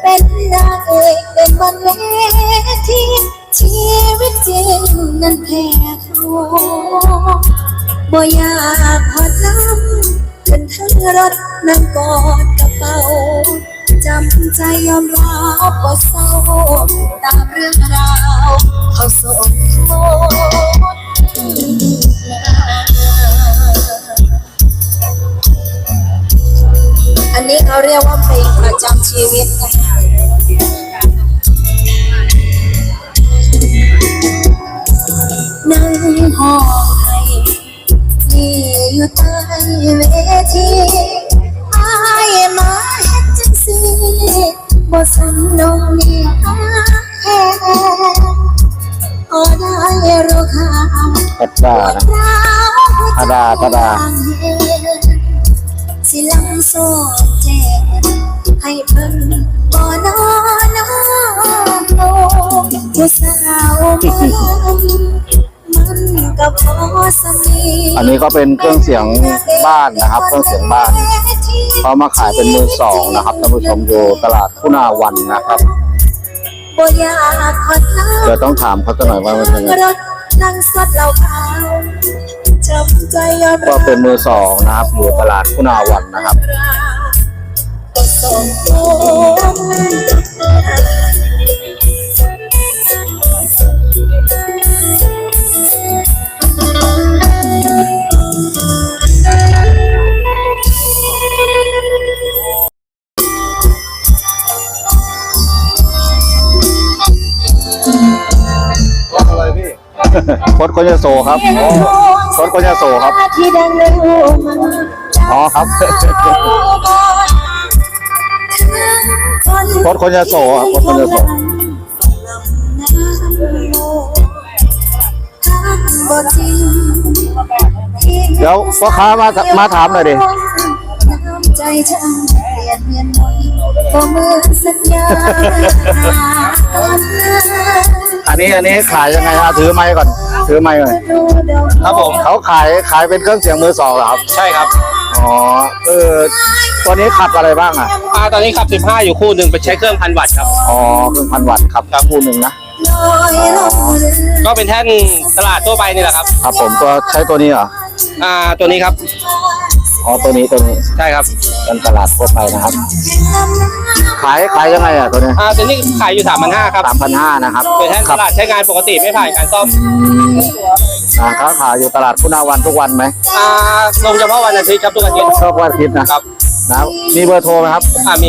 เป็นนางเอกเป็นบนเวทีชีวิตจริงนั้นแพ้เขาบ่อยากหอดน้ำขึ้นทั้งรถนั่งกอดกระเป๋าจำใจยอมรับว่าเศร้าตามเรื่องราวเขาส่งห อันนี้เขาเรียกว่าเพลงประจำชีวิตนะคะนั่งห้องให้ที่อยู่ใต้เวทีอายมาเฮ็ดจังสิบ่สนนองนี่อาแค่โอ้ได้รู้ข่าวพัดดานะดาธดาษสิลังโซ ให้เพิ่นบ่นอนน้องโลผู้สาวบ่ลมันก็พอสมีอันนี้ก็เป็นเครื่องเสียงบ้านนะครับ เครื่องเสียงบ้านเขามาขายเป็นมือสองนะครับท่านผู้ชมอยู่ตลาดคุณาวันนะครับบ่อยากขอทาเดี๋ยวต้องถามเขาจะหน่อยว่ามันเป็นไงรถนั่งสดเหล้าขาวจำใจยอมก็เป็นมือสองนะครับอยู่ตลาดคุณาวันนะครับ ก็ส่งตัวโคดคนยโสครับโคดคนยโสครับ ที่ดังในหัวมันอ๋อครับโคดคนยโสครับโคดคนยโสเดี๋ยวพ่อค้ามามาถามหน่อยดิใจฉันเปลี่ยนเวียนมดบ่เหมือนสัญญาอันนี้ อันนี้ขายยังไงอะถือไม้ก่อน ถือไม้ก่อนครับผมเขาขายขายเป็นเครื่องเสียงมือสองเหรอครับ ใช่ครับอ๋อเออตัวนี้ขับอะไรบ้างอะอ่าตอนนี้ขับ 15 อยู่คู่หนึ่งเป็นใช้เครื่องพันวัตต์ครับ อ๋อเครื่องพันวัตต์ครับคู่หนึ่งนะก็เป็นแท่นตลาดทั่วไปนี่แหละครับ ครับผมตัวใช้ตัวนี้เหรออ่าตัวนี้ครับ อ๋อตัวนี้ตัวนี้ใช่ครับเป็นตลาดทั่วไปนะครับ ขายขายยังไงอะตัวนี้อ่าตัวนี้ขายอยู่3,500ครับสามพันห้านะครับเป็นแท่นคตรับลาดใช้งานปกติไม่ผ่านการซ่อมอ่าเขาขายอยู่ตลาดคุณาวันทุกวันไหมอ่าลงเฉพาะวันอาทิตย์ครับทุกอาทิตย์ชอบวันอาทิตย์นะครับนะมีเบอร์โทรไหมครับอ่ามี